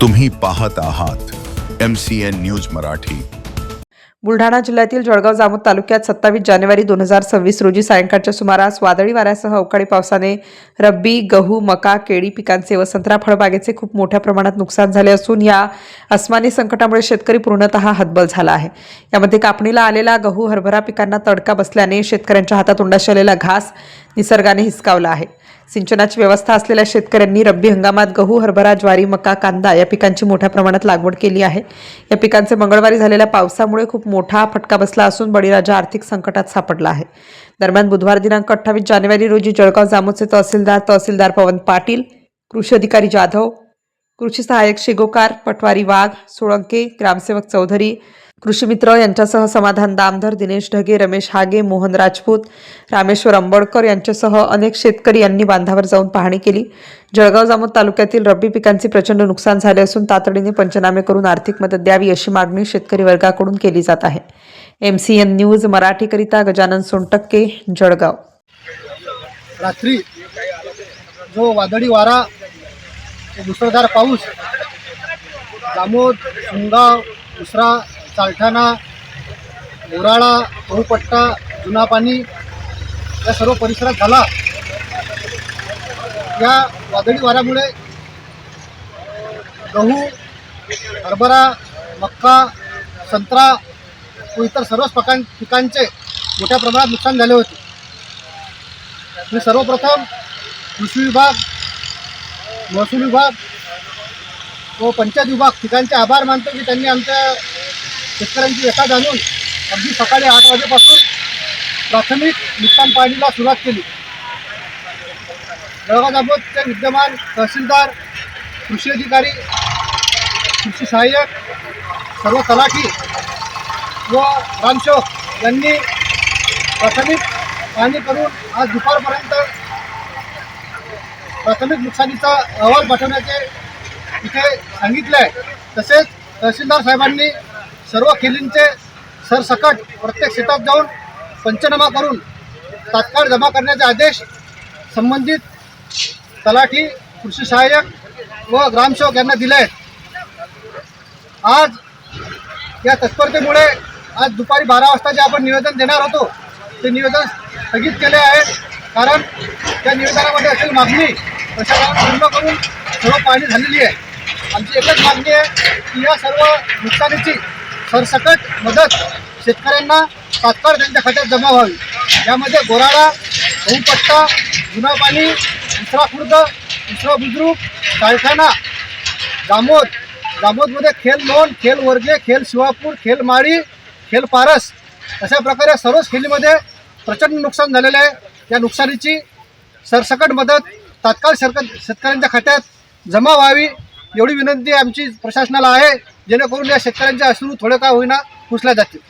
तुम्ही पाहत आहात M C N news Marathi. Buldhana जिल्ह्यातील जळगाव जामोद तालुक्यात सत्तावीस जानेवारी दोन हजार सव्वीस रोजी सायंकाळच्या सुमारास वादळी वाऱ्यासह अवकाळी पावसाने रब्बी गहू मका केळी पिकांचे व संत्रा फळबागेचे खूप मोठ्या प्रमाणात नुकसान झाले असून या अस्मानी संकटामुळे शेतकरी पूर्णतः हतबल झाला आहे. यामध्ये कापणीला आलेला गहू हरभरा पिकांना तडका बसल्याने शेतकऱ्यांच्या हातातोंडाशी आलेला घास निसर्गाने हिसकावला आहे. सिंचनाची व्यवस्था असलेल्या शेतकऱ्यांनी रब्बी हंगामात गहू हरभरा ज्वारी मका कांदा या पिकांची मोठ्या प्रमाणात लागवड केली आहे. या पिकांचे मंगळवारी झालेल्या पावसामुळे खूप मोठा फटका बसला असून बळीराजा आर्थिक संकटात सापडला आहे. दरम्यान बुधवार दिनांक अठ्ठावीस जानेवारी रोजी जळगाव जामोदचे तहसीलदार तहसीलदार पवन पाटील कृषी अधिकारी जाधव कृषी सहाय्यक शेगोकार पटवारी वाघ सोळंके ग्रामसेवक चौधरी कृषी यांच्यासह समाधान दामधर दिनेश ढगे रमेश हागे मोहन राजपूत रामेश्वर अंबडकर यांच्यासह अनेक शेतकरी यांनी बांधावर जाऊन पाहणी केली. जळगाव जामोद तालुक्यातील रब्बी पिकांचे प्रचंड नुकसान झाले असून तातडीने पंचनामे करून आर्थिक मदत द्यावी अशी मागणी शेतकरी वर्गाकडून केली जात आहे. एम सी एन न्यूज मराठीकरिता गजानन सोनटक्के जळगाव. रात्री जो वादळी वारा मुसळधार पाऊस दामोद सुंगाव उसरा चालठाणा मोराळा बहुपट्टा जुना पाणी या सर्व परिसरात झाला. या वादळी वाऱ्यामुळे गहू हरभरा मक्का संत्रा व इतर सर्वच प्रकार पिकांचे मोठ्या प्रमाणात नुकसान झाले होते. मी सर्वप्रथम कृषी विभाग महसूल विभाग व पंचायत विभाग ठिकाणचे आभार मानतो की त्यांनी आमच्या शेतकऱ्यांची व्यथा जाणून अगदी सकाळी आठ वाजेपासून प्राथमिक नुकसान पाहणीला सुरुवात केली. जळगाव दाबोदचे विद्यमान तहसीलदार कृषी अधिकारी कृषी सहाय्यक सर्व तलाठी व रामशोक यांनी प्राथमिक पाहणी करून आज दुपारपर्यंत प्राथमिक नुकसानीचा अहवाल पाठवण्याचे इथे सांगितले आहे. तसेच तहसीलदार साहेबांनी सर्व खेलींचे सरसकट प्रत्येक शेतात जाऊन पंचनामा करून तात्काळ जमा करण्याचे आदेश संबंधित तलाठी कृषी सहाय्यक व ग्रामसेवक यांना दिले आहेत. आज या तत्परतेमुळे आज दुपारी बारा वाजता जे आपण निवेदन देणार होतो ते निवेदन स्थगित केले आहे. कारण त्या निवेदनामध्ये असेल मागणी प्रशासनाला पूर्ण करून सर्व पाहणी झालेली आहे. आमची एकच मागणी आहे की या सर्व नुकसानीची सरसकट मदत शेतकऱ्यांना तात्काळ त्यांच्या खात्यात जमा व्हावी. यामध्ये गोराडा गहूपट्टा जुना पाणी उसरा खुर्द उसरा बुद्रुक कारखाना दामोद. दामोदमध्ये खेल लोन खेल वर्गे खेल शिवापूर खेल माळी खेल पारस. अशा प्रकारे सर्वच खेलीमध्ये प्रचंड नुकसान झालेलं आहे. या नुकसानीची सरसकट मदत तात्काळ सरक शेतकऱ्यांच्या खात्यात जमा व्हावी. एवढी विनंती आमची प्रशासनाला आहे जेणेकरून या शेतकऱ्यांच्या अश्रू थोडे का होईना पुसल्या जातील.